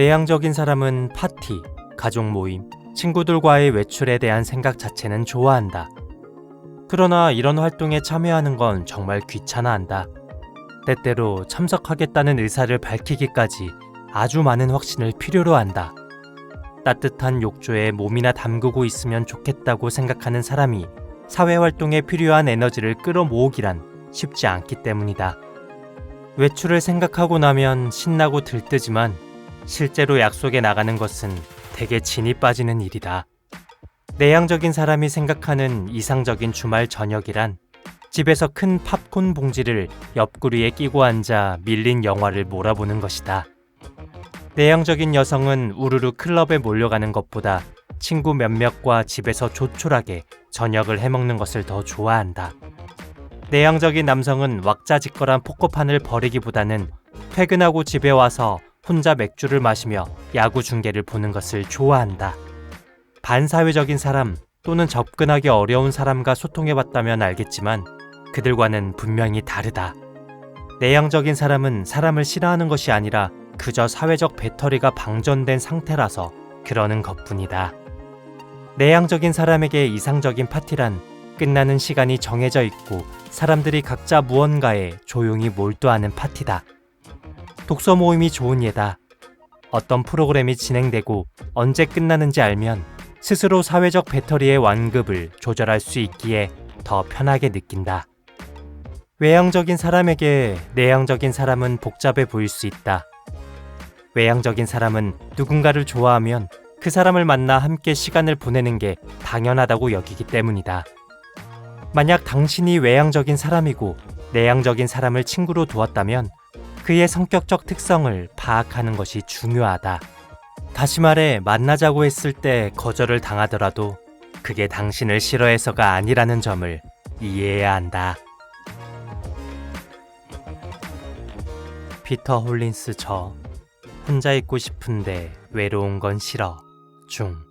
내향적인 사람은 파티, 가족 모임, 친구들과의 외출에 대한 생각 자체는 좋아한다. 그러나 이런 활동에 참여하는 건 정말 귀찮아한다. 때때로 참석하겠다는 의사를 밝히기까지 아주 많은 확신을 필요로 한다. 따뜻한 욕조에 몸이나 담그고 있으면 좋겠다고 생각하는 사람이 사회 활동에 필요한 에너지를 끌어모으기란 쉽지 않기 때문이다. 외출을 생각하고 나면 신나고 들뜨지만 실제로 약속에 나가는 것은 대개 진이 빠지는 일이다. 내향적인 사람이 생각하는 이상적인 주말 저녁이란 집에서 큰 팝콘 봉지를 옆구리에 끼고 앉아 밀린 영화를 몰아보는 것이다. 내향적인 여성은 우르르 클럽에 몰려가는 것보다 친구 몇몇과 집에서 조촐하게 저녁을 해먹는 것을 더 좋아한다. 내향적인 남성은 왁자지껄한 포커판을 버리기보다는 퇴근하고 집에 와서 혼자 맥주를 마시며 야구 중계를 보는 것을 좋아한다. 반사회적인 사람 또는 접근하기 어려운 사람과 소통해봤다면 알겠지만 그들과는 분명히 다르다. 내향적인 사람은 사람을 싫어하는 것이 아니라 그저 사회적 배터리가 방전된 상태라서 그러는 것뿐이다. 내향적인 사람에게 이상적인 파티란 끝나는 시간이 정해져 있고 사람들이 각자 무언가에 조용히 몰두하는 파티다. 독서 모임이 좋은 예다. 어떤 프로그램이 진행되고 언제 끝나는지 알면 스스로 사회적 배터리의 완급을 조절할 수 있기에 더 편하게 느낀다. 외향적인 사람에게 내향적인 사람은 복잡해 보일 수 있다. 외향적인 사람은 누군가를 좋아하면 그 사람을 만나 함께 시간을 보내는 게 당연하다고 여기기 때문이다. 만약 당신이 외향적인 사람이고 내향적인 사람을 친구로 두었다면 그의 성격적 특성을 파악하는 것이 중요하다. 다시 말해 만나자고 했을 때 거절을 당하더라도 그게 당신을 싫어해서가 아니라는 점을 이해해야 한다. 피터 홀린스 저 혼자 있고 싶은데 외로운 건 싫어 중